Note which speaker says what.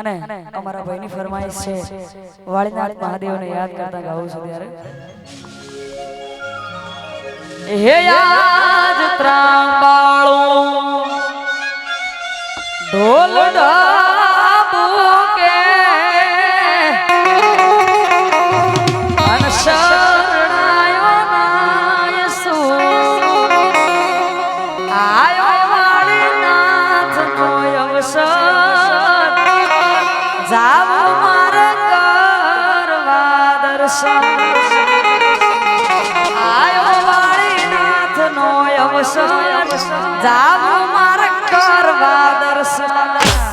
Speaker 1: અને અમારા ભાઈની ફરમાઈશ છે. વાળીનાથ મહાદેવને યાદ કરતા ગાવું છું ત્યારે. હે યાદ ત્રાંબાળો ઢોલ ઢાબુ જાવું મારે કરવા દર્શન. આયો વાળીનાથનો અવસર. જાવ મારે કરવા દર્શન